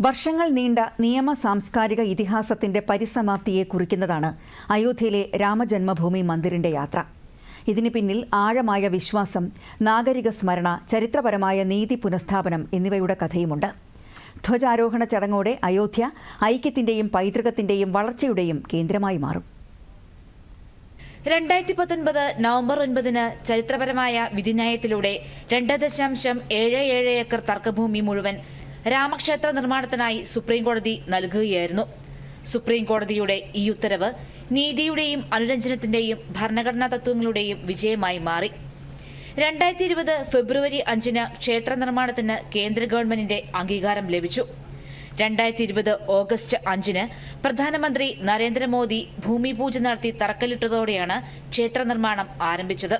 വർഷങ്ങൾ നീണ്ട നിയമ സാംസ്കാരിക ഇതിഹാസത്തിന്റെ പരിസമാപ്തിയെ കുറിക്കുന്നതാണ് അയോധ്യയിലെ രാമജന്മഭൂമി മന്ദിറിന്റെ യാത്ര. ഇതിന് പിന്നിൽ ആഴമായ വിശ്വാസം നാഗരിക സ്മരണ ചരിത്രപരമായ നീതി പുനഃസ്ഥാപനം എന്നിവയുടെ കഥയുമുണ്ട്. ധ്വജാരോഹണ ചടങ്ങോടെ അയോധ്യ ഐക്യത്തിന്റെയും പൈതൃകത്തിന്റെയും വളർച്ചയുടെയും കേന്ദ്രമായി മാറും. രണ്ടായിരത്തി പത്തൊൻപത് നവംബർ ഒൻപതിന് ചരിത്രപരമായ വിധിന്യായത്തിലൂടെ രണ്ട് ദശാംശം ഏഴ് ഏഴ് ഏക്കർ തർക്കഭൂമി മുഴുവൻ രാമക്ഷേത്ര നിർമ്മാണത്തിനായി സുപ്രീംകോടതി നൽകുകയായിരുന്നു. സുപ്രീംകോടതിയുടെ ഈ ഉത്തരവ് നീതിയുടെയും അനുരഞ്ജനത്തിന്റെയും ഭരണഘടനാ തത്വങ്ങളുടെയും വിജയമായി മാറി. രണ്ടായിരത്തി ഇരുപത് ഫെബ്രുവരി അഞ്ചിന് ക്ഷേത്ര നിർമ്മാണത്തിന് കേന്ദ്ര ഗവൺമെന്റിന്റെ അംഗീകാരം ലഭിച്ചു. രണ്ടായിരത്തി ഇരുപത് ഓഗസ്റ്റ് അഞ്ചിന് പ്രധാനമന്ത്രി നരേന്ദ്രമോദി ഭൂമിപൂജ നടത്തി തറക്കല്ലിട്ടതോടെയാണ് ക്ഷേത്ര നിർമ്മാണം ആരംഭിച്ചത്.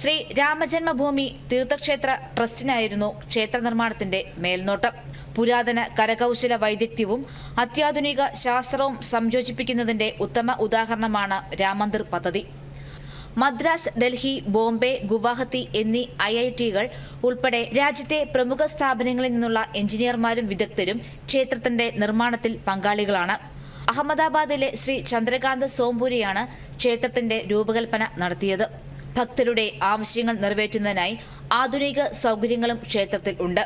ശ്രീ രാമജന്മഭൂമി തീർത്ഥക്ഷേത്ര ട്രസ്റ്റിനായിരുന്നു ക്ഷേത്ര നിർമ്മാണത്തിന്റെ മേൽനോട്ടം. പുരാതന കരകൗശല വൈദഗ്ധ്യവും അത്യാധുനിക ശാസ്ത്രവും സംയോജിപ്പിക്കുന്നതിന്റെ ഉത്തമ ഉദാഹരണമാണ് രാമന്ദിർ പദ്ധതി. മദ്രാസ് ഡൽഹി ബോംബെ ഗുവാഹത്തി എന്നീ ഐ ഐ ടികൾ ഉൾപ്പെടെ രാജ്യത്തെ പ്രമുഖ സ്ഥാപനങ്ങളിൽ നിന്നുള്ള എഞ്ചിനീയർമാരും വിദഗ്ധരും ക്ഷേത്രത്തിന്റെ നിർമ്മാണത്തിൽ പങ്കാളികളാണ്. അഹമ്മദാബാദിലെ ശ്രീ ചന്ദ്രകാന്ത് സോംപുരിയാണ് ക്ഷേത്രത്തിന്റെ രൂപകൽപ്പന നടത്തിയത്. ഭക്തരുടെ ആവശ്യങ്ങൾ നിറവേറ്റുന്നതിനായി ആധുനിക സൗകര്യങ്ങളും ക്ഷേത്രത്തിൽ ഉണ്ട്.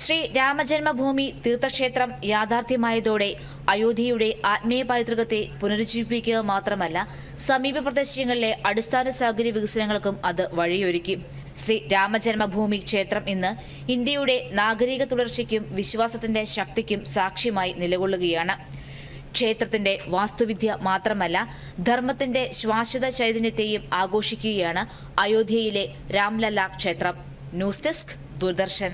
ശ്രീ രാമജന്മഭൂമി തീർത്ഥക്ഷേത്രം യാഥാർത്ഥ്യമായതോടെ അയോധ്യയുടെ ആത്മീയ പൈതൃകത്തെ പുനരുജ്ജീവിപ്പിക്കുക മാത്രമല്ല സമീപ പ്രദേശങ്ങളിലെ അടിസ്ഥാന സൗകര്യ വികസനങ്ങൾക്കും അത് വഴിയൊരുക്കി. ശ്രീ രാമജന്മഭൂമി ക്ഷേത്രം ഇന്ന് ഇന്ത്യയുടെ നാഗരിക തുടർച്ചയ്ക്കും വിശ്വാസത്തിന്റെ ശക്തിക്കും സാക്ഷ്യമായി നിലകൊള്ളുകയാണ്. ക്ഷേത്രത്തിന്റെ വാസ്തുവിദ്യ മാത്രമല്ല ധർമ്മത്തിന്റെ ശ്വാശ്വത ചൈതന്യത്തെയും ആഘോഷിക്കുകയാണ് അയോധ്യയിലെ രാംലല്ല ക്ഷേത്രം. News desk Doordarshan.